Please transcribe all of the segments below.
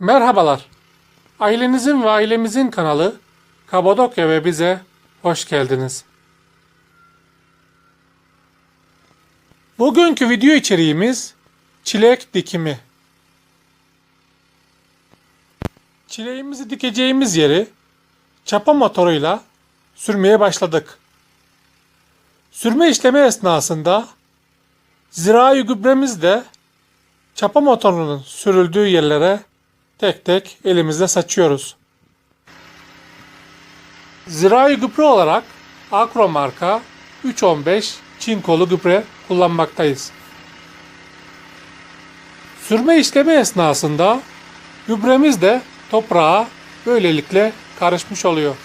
Merhabalar. Ailenizin ve ailemizin kanalı Kabadokya ve bize hoş geldiniz. Bugünkü video içeriğimiz çilek dikimi. Çileğimizi dikeceğimiz yeri çapa motoruyla sürmeye başladık. Sürme işlemi esnasında zirai gübremiz de çapa motorunun sürüldüğü yerlere tek tek elimizle saçıyoruz. Zirai gübre olarak Akro marka 315 çinkolu gübre kullanmaktayız. Sürme işlemi esnasında gübremiz de toprağa böylelikle karışmış oluyor.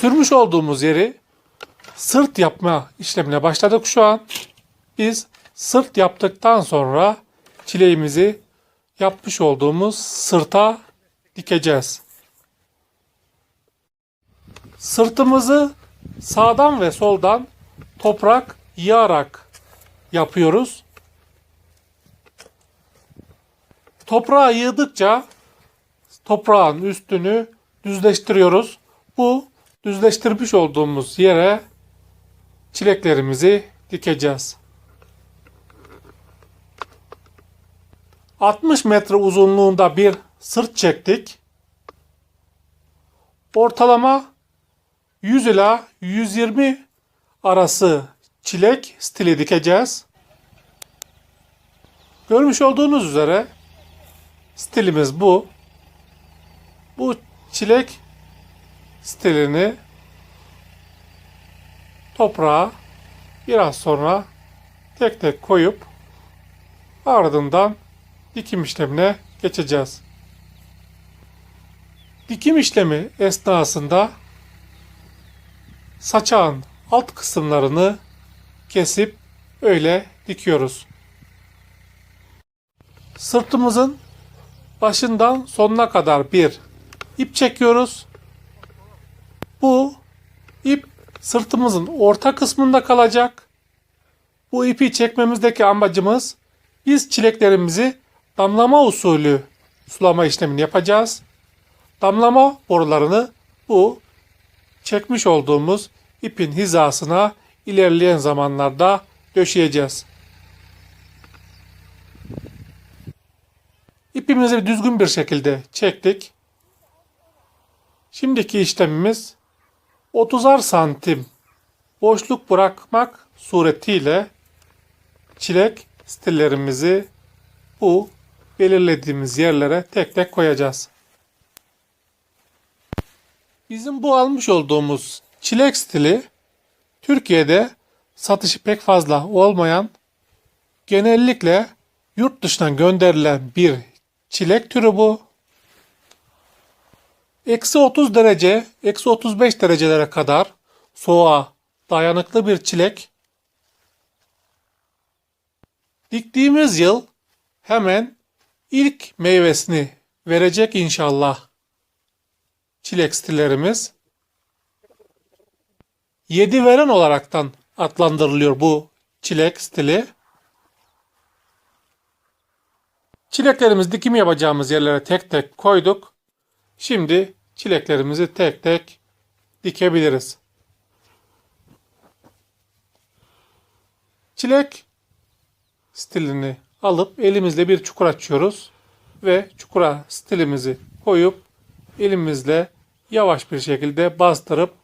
Sürmüş olduğumuz yeri sırt yapma işlemine başladık şu an. Biz sırt yaptıktan sonra çileğimizi yapmış olduğumuz sırta dikeceğiz. Sırtımızı sağdan ve soldan toprak yığarak yapıyoruz. Toprağı yığdıkça toprağın üstünü düzleştiriyoruz. Bu düzleştirmiş olduğumuz yere çileklerimizi dikeceğiz. 60 metre uzunluğunda bir sırt çektik. Ortalama 100 ila 120 arası çilek stili dikeceğiz. Görmüş olduğunuz üzere stilimiz bu. Bu çilek stilini toprağa biraz sonra tek tek koyup ardından dikim işlemine geçeceğiz. Dikim işlemi esnasında saçağın alt kısımlarını kesip öyle dikiyoruz. Sırtımızın başından sonuna kadar bir ip çekiyoruz. Bu ip sırtımızın orta kısmında kalacak. Bu ipi çekmemizdeki amacımız biz çileklerimizi damlama usulü sulama işlemini yapacağız. Damlama borularını bu çekmiş olduğumuz ipin hizasına ilerleyen zamanlarda döşeyeceğiz. İpimizi düzgün bir şekilde çektik. Şimdiki işlemimiz 30'ar santim boşluk bırakmak suretiyle çilek stillerimizi bu belirlediğimiz yerlere tek tek koyacağız. Bizim bu almış olduğumuz çilek stili Türkiye'de satışı pek fazla olmayan genellikle yurt dışından gönderilen bir çilek türü bu. Eksi 30 derece, eksi 35 derecelere kadar soğuğa dayanıklı bir çilek. Diktiğimiz yıl hemen ilk meyvesini verecek inşallah çilek stillerimiz. Yedi veren olaraktan adlandırılıyor bu çilek stili. Çileklerimiz dikim yapacağımız yerlere tek tek koyduk. Şimdi çileklerimizi tek tek dikebiliriz. Çilek stilini alıp elimizle bir çukur açıyoruz ve çukura stilimizi koyup elimizle yavaş bir şekilde bastırıp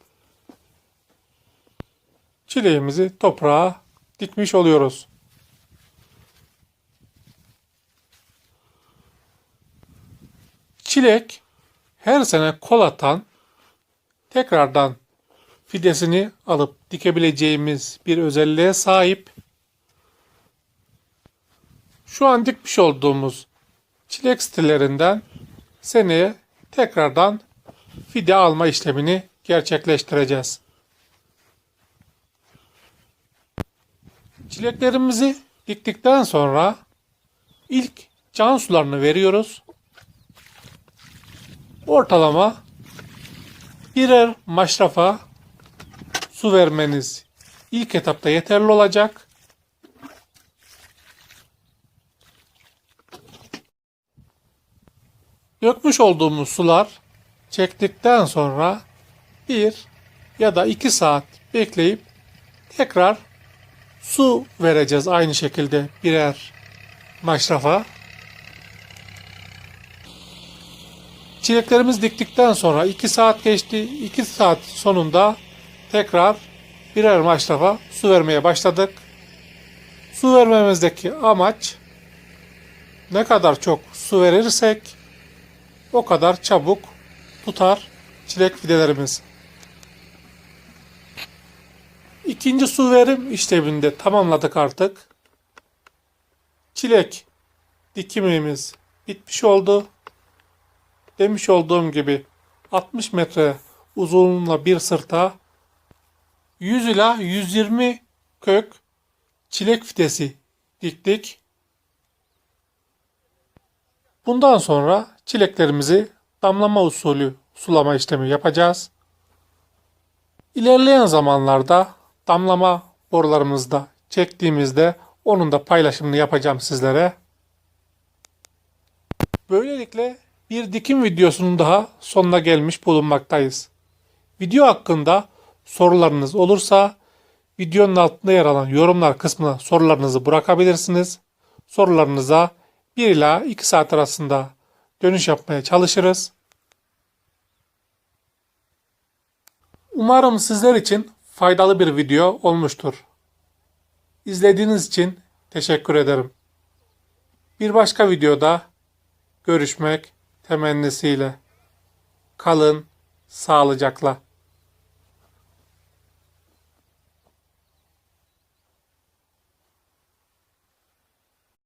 çileğimizi toprağa dikmiş oluyoruz. Çilek her sene kol atan tekrardan fidesini alıp dikebileceğimiz bir özelliğe sahip. Şu an dikmiş olduğumuz çilek stillerinden seneye tekrardan fide alma işlemini gerçekleştireceğiz. Çileklerimizi diktikten sonra ilk can sularını veriyoruz. Ortalama birer maşrafa su vermeniz ilk etapta yeterli olacak. Dökmüş olduğumuz sular çektikten sonra bir ya da iki saat bekleyip tekrar su vereceğiz aynı şekilde birer maşrafa. Çileklerimiz diktikten sonra 2 saat geçti. 2 saat sonunda tekrar birer maşrafa su vermeye başladık. Su vermemizdeki amaç ne kadar çok su verirsek o kadar çabuk tutar çilek fidelerimiz. İkinci su verim işleminde tamamladık artık. Çilek dikimimiz bitmiş oldu. Demiş olduğum gibi 60 metre uzunluğunda bir sırta 100 ila 120 kök çilek fidesi diktik. Bundan sonra çileklerimizi damlama usulü sulama işlemi yapacağız. İlerleyen zamanlarda damlama borularımızda çektiğimizde onun da paylaşımını yapacağım sizlere. Böylelikle bir dikim videosunun daha sonuna gelmiş bulunmaktayız. Video hakkında sorularınız olursa videonun altında yer alan yorumlar kısmına sorularınızı bırakabilirsiniz. Sorularınıza 1 ila 2 saat arasında dönüş yapmaya çalışırız. Umarım sizler için faydalı bir video olmuştur. İzlediğiniz için teşekkür ederim. Bir başka videoda görüşmek temennisiyle. Kalın sağlıcakla.